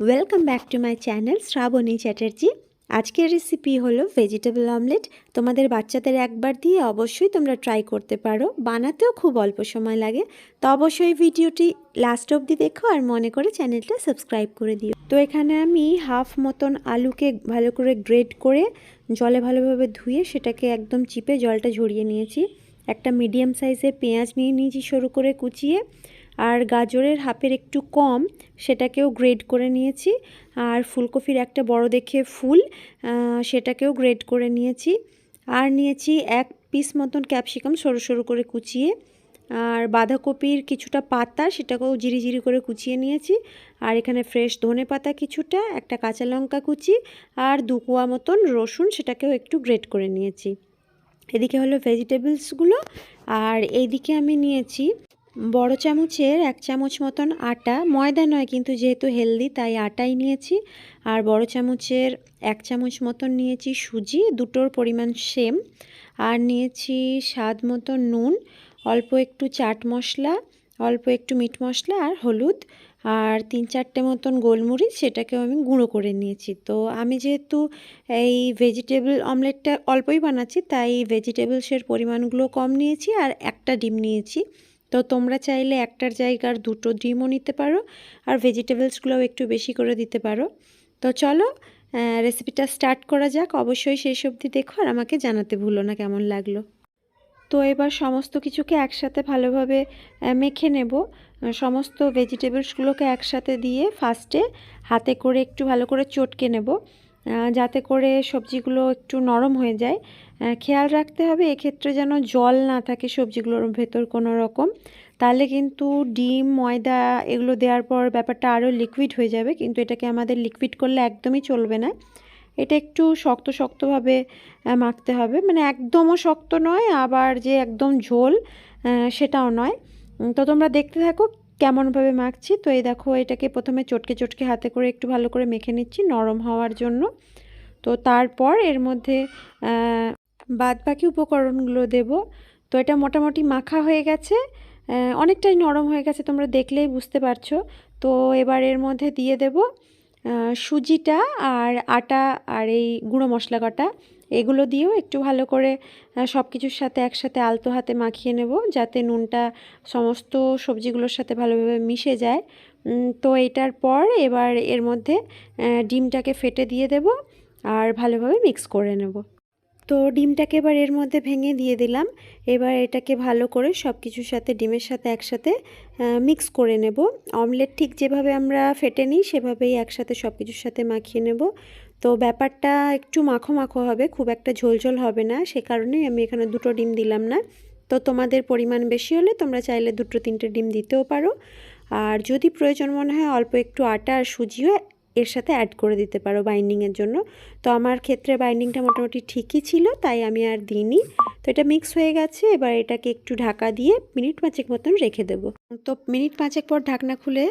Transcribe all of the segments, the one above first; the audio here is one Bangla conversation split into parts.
Welcome back to my channel Shrabani Chatterjee আজকের রেসিপি হলো ভেজিটেবল অমলেট তোমাদের বাচ্চাদের একবার দিয়ে অবশ্যই তোমরা ট্রাই করতে পারো। বানাতেও খুব অল্প সময় লাগে। তো অবশ্যই ভিডিওটি লাস্ট অবধি দেখো আর মনে করে চ্যানেলটা সাবস্ক্রাইব করে দিও। তো এখানে আমি হাফ মতন আলুকে ভালো করে গ্রেড করে জলে ভালোভাবে ধুয়ে সেটাকে একদম চিপে জলটা ঝরিয়ে নিয়েছি। একটা মিডিয়াম সাইজের পেঁয়াজ নিয়ে নিয়েছি সরু করে কুচিয়ে। আর গাজরের হাফের একটু কম, সেটাকেও গ্রেড করে নিয়েছি। আর ফুলকপির একটা বড় দেখে ফুল সেটাকেও গ্রেড করে নিয়েছি। আর নিয়েছি এক পিস মতন ক্যাপসিকাম সরু সরু করে কুচিয়ে। আর বাঁধাকপির কিছুটা পাতা, সেটাকেও জিরি জিরি করে কুচিয়ে নিয়েছি। আর এখানে ফ্রেশ ধনে পাতা কিছুটা, একটা কাঁচা লঙ্কা কুচি আর দু কোয়া মতন রসুন, সেটাকেও একটু গ্রেড করে নিয়েছি। এদিকে হলো ভেজিটেবলসগুলো আর এইদিকে আমি নিয়েছি বড় চামচের এক চামচ মতন আটা, ময়দা নয় কিন্তু যেহেতু হেলদি তাই আটাই নিয়েছি। আর বড় চামচের এক চামচ মতন নিয়েছি সুজি, দুটোর পরিমাণ সেম। আর নিয়েছি স্বাদ মতো নুন, অল্প একটু চাট মশলা, অল্প একটু মিট মশলা আর হলুদ। আর তিন চারটে মতন গোলমরিচ সেটাকেও আমি গুঁড়ো করে নিয়েছি। তো আমি যেহেতু এই ভেজিটেবল অমলেটটা অল্পই বানাচ্ছি, তাই ভেজিটেবলসের পরিমাণগুলো কম নিয়েছি আর একটা ডিম নিয়েছি। তো তোমরা চাইলে একটার জায়গার দুটো ডিমও নিতে পারো আর ভেজিটেবলসগুলোও একটু বেশি করে দিতে পারো। তো চলো রেসিপিটা স্টার্ট করা যাক। অবশ্যই সেই অবধি দেখো আর আমাকে জানাতে ভুলো না কেমন লাগল। তো এবার সমস্ত কিছুকে একসাথে ভালোভাবে মেখে নেব। সমস্ত ভেজিটেবলসগুলোকে একসাথে দিয়ে ফার্স্টে হাতে করে একটু ভালো করে চটকে নেব। যাতে করে সবজিগুলো একটু নরম হয়ে যায়। খেয়াল রাখতে হবে এক্ষেত্রে যেন জল না থাকে সবজিগুলোর ভেতর কোনো রকম। তাহলে কিন্তু ডিম, ময়দা এগুলো দেওয়ার পর ব্যাপারটা আরও লিকুইড হয়ে যাবে। কিন্তু এটাকে আমাদের লিকুইড করলে একদমই চলবে না। এটা একটু শক্ত শক্তভাবে মাখতে হবে। মানে একদমও শক্ত নয়, আবার যে একদম ঝোল সেটাও নয়। তো তোমরা দেখতে থাকো কেমনভাবে মাখছি? তো এই দেখো, এটাকে প্রথমে চটকে চটকে হাতে করে একটু ভালো করে মেখে নিচ্ছি নরম হওয়ার জন্য। তো তারপর এর মধ্যে বাদ বাকি উপকরণগুলো দেব। তো এটা মোটামুটি মাখা হয়ে গেছে। অনেকটাই নরম হয়ে গেছে, তোমরা দেখলেই বুঝতে পারছ। তো এবার এর মধ্যে দিয়ে দেব সুজিটা আর আটা আর এই গুঁড়ো মশলা কটা, এগুলো দিয়েও একটু ভালো করে সব কিছুর সাথে একসাথে আলতো হাতে মাখিয়ে নেব যাতে নুনটা সমস্ত সবজিগুলোর সাথে ভালোভাবে মিশে যায়। তো এটার পর এবার এর মধ্যে ডিমটাকে ফেটে দিয়ে দেব আর ভালোভাবে মিক্স করে নেব। তো ডিমটাকে এবার এর মধ্যে ভেঙে দিয়ে দিলাম। এবার এটাকে ভালো করে সব কিছুর সাথে, ডিমের সাথে একসাথে মিক্স করে নেব। অমলেট ঠিক যেভাবে আমরা ফেটে নিই, সেভাবেই একসাথে সব কিছুর সাথে মাখিয়ে নেব। তো ব্যাপারটা একটু মাখো মাখো হবে, খুব একটা ঝোলঝোল হবে না, সে কারণেই আমি এখানে দুটো ডিম দিলাম না। তো তোমাদের পরিমাণ বেশি হলে তোমরা চাইলে দুটো তিনটে ডিম দিতেও পারো। আর যদি প্রয়োজন মনে হয় অল্প একটু আটা আর সুজিও এর সাথে অ্যাড করে দিতে পারো বাইন্ডিংয়ের জন্য। তো আমার ক্ষেত্রে বাইন্ডিংটা মোটামুটি ঠিকই ছিল, তাই আমি আর দিইনি। তো এটা মিক্স হয়ে গেছে, এবার এটাকে একটু ঢাকা দিয়ে মিনিট পাঁচেক মতন রেখে দেবো। তো মিনিট পাঁচেক পর ঢাকনা খুলে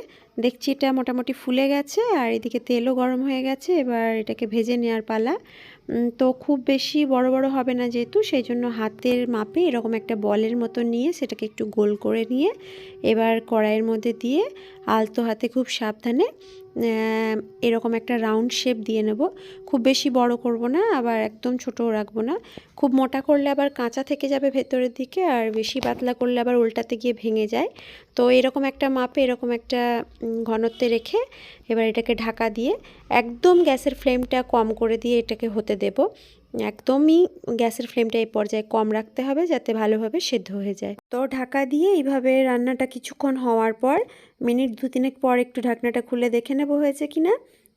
দেখছি এটা মোটামুটি ফুলে গেছে, আর এদিকে তেলও গরম হয়ে গেছে, এবার এটাকে ভেজে নেওয়ার পালা। তো খুব বেশি বড় বড় হবে না যেহেতু, সেই জন্য হাতের মাপে এরকম একটা বলের মতো নিয়ে সেটাকে একটু গোল করে নিয়ে এবার কড়াইয়ের মধ্যে দিয়ে আলতো হাতে খুব সাবধানে এরকম একটা রাউন্ড শেপ দিয়ে নেব। খুব বেশি বড় করব না, আবার একদম ছোটও রাখব না। খুব মোটা করলে আবার কাঁচা থেকে যাবে ভেতরের দিকে, আর বেশি পাতলা করলে আবার উল্টাতে গিয়ে ভেঙে যায়। তো এরকম একটা মাপে এরকম একটা ঘনত্বে রেখে এবার এটাকে ঢাকা দিয়ে একদম গ্যাসের ফ্লেমটা কম করে দিয়ে এটাকে হতে দেব। একদমই গ্যাসের ফ্লেমটা এই পর্যায়ে কম রাখতে হবে যাতে ভালোভাবে সেদ্ধ হয়ে যায়। তো ঢাকা দিয়ে এইভাবে রান্নাটা কিছুক্ষণ হওয়ার পর মিনিট দু তিনেক পর একটু ঢাকনাটা খুলে দেখে নেব হয়েছে কিনা।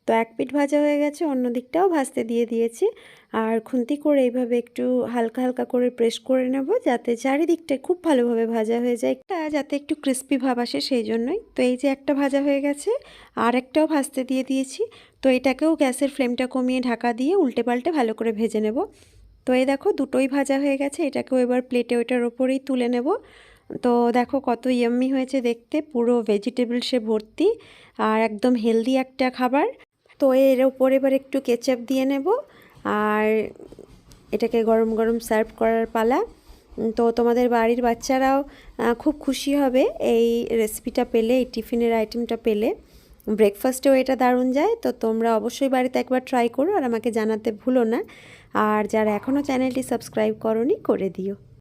তো এক পিঠ ভাজা হয়ে গেছে, অন্য দিকটাও ভাজতে দিয়ে দিয়েছি। আর খুন্তি করে এইভাবে একটু হালকা হালকা করে প্রেস করে নেব যাতে চারিদিকটা খুব ভালোভাবে ভাজা হয়ে যায় একটা, যাতে একটু ক্রিস্পি ভাব আসে সেই জন্যই। তো এই যে একটা ভাজা হয়ে গেছে, আর একটাও ভাজতে দিয়ে দিয়েছি। তো এটাকেও গ্যাসের ফ্লেমটা কমিয়ে ঢাকা দিয়ে উল্টে পাল্টে ভালো করে ভেজে নেব। তো এই দেখো দুটোই ভাজা হয়ে গেছে, এটাকেও এবার প্লেটে ওইটার ওপরেই তুলে নেব। তো দেখো কত ইয়াম্মি হয়েছে দেখতে, পুরো ভেজিটেবলসে ভর্তি আর একদম হেলদি একটা খাবার। তো এর ওপর এবার একটু কেচাপ দিয়ে নেব। আর এটাকে গরম গরম সার্ভ করার পালা। তো তোমাদের বাড়ির বাচ্চারাও খুব খুশি হবে এই রেসিপিটা পেলে, এই টিফিনের আইটেমটা পেলে। ব্রেকফাস্টেও এটা দারুণ যায়, তো তোমরা অবশ্যই বাড়িতে একবার ট্রাই করো আর আমাকে জানাতে ভুলো না। আর যারা এখনও চ্যানেলটি সাবস্ক্রাইব করনি, করে দিও।